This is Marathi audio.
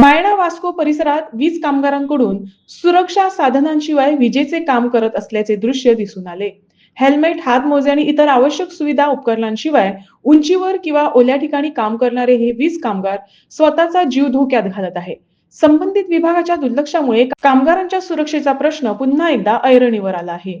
मायणा वास्को परिसरात वीज कामगारांकडून सुरक्षा साधनांशिवाय विजेचे काम करत असल्याचे दृश्य दिसून आले. हेल्मेट हातमोजे आणि इतर आवश्यक सुविधा उपकरणांशिवाय उंचीवर किंवा ओल्या ठिकाणी काम करणारे हे वीज कामगार स्वतःचा जीव धोक्यात घालत आहे. संबंधित विभागाच्या दुर्लक्षामुळे कामगारांच्या सुरक्षेचा प्रश्न पुन्हा एकदा ऐरणीवर आला आहे.